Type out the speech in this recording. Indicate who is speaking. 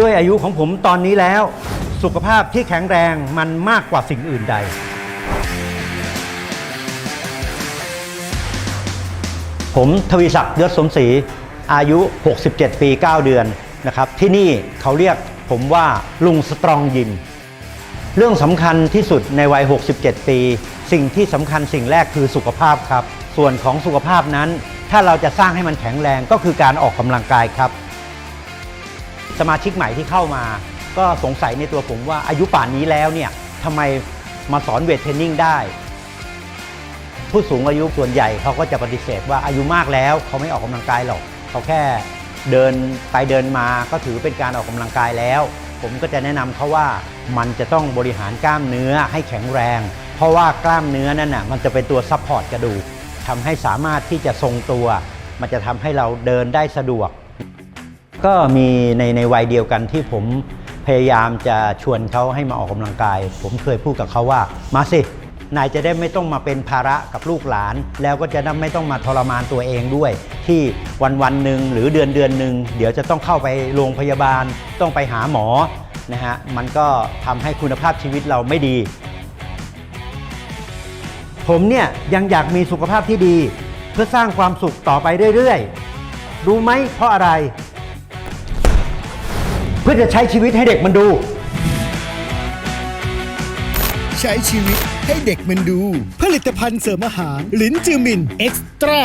Speaker 1: ด้วยอายุของผมตอนนี้แล้ว สุขภาพที่แข็งแรงมันมากกว่าสิ่งอื่นใด ผมทวีศักดิ์ยศสมศรีอายุ 67 ปี 9 เดือนนะครับ ที่นี่เขาเรียกผมว่าลุงสตรองยิม เรื่องสำคัญที่สุดในวัย 67 ปี สิ่งที่สำคัญสิ่งแรกคือสุขภาพครับ ส่วนของสุขภาพนั้น ถ้าเราจะสร้างให้มันแข็งแรงก็คือการออกกำลังกายครับ สมาชิกใหม่ที่เข้ามา ก็สงสัยในตัวผมว่าอายุป่านนี้แล้วเนี่ยทำไมมาสอนเวทเทรนนิ่งได้ ผู้สูงอายุส่วนใหญ่เขาก็จะปฏิเสธว่าอายุมากแล้วเขาไม่ออกกำลังกายหรอกเขาแค่เดินไปเดินมาก็ถือเป็นการออกกำลังกายแล้ว ผมก็จะแนะนำเขาว่ามันจะต้องบริหารกล้ามเนื้อให้แข็งแรง เพราะว่ากล้ามเนื้อนั่นน่ะมันจะเป็นตัวซัพพอร์ตกระดูกทำให้สามารถที่จะทรงตัว มันจะทำให้เราเดินได้สะดวก ก็มีในในวัยเดียวกันที่ผมพยายามจะชวนเขาให้มาออกกำลังกาย ผมเคยพูดกับเขาว่ามาสินายจะได้ไม่ต้องมาเป็นภาระกับลูกหลาน แล้วก็จะไไม่ต้องมาทรมานตัวเองด้วย ที่วันวันหนึ่งหรือเดือนเดือนหนึ่งเดี๋ยวจะต้องเข้าไปโรงพยาบาล ต้องไปหาหมอนะฮะมันก็ทำให้คุณภาพชีวิตเราไม่ดี ผมเนี่ยยังอยากมีสุขภาพที่ดี เพื่อสร้างความสุขต่อไปเรื่อยๆ รู้ไหมเพราะอะไร พื่อจะใช้ชีวิตให้เด็กมันดู
Speaker 2: ใช้ชีวิตให้เด็กมันดู ผลิตภัณฑ์เสริมอาหาร ลิ้นจือมิน เอ็กซ์ตร้า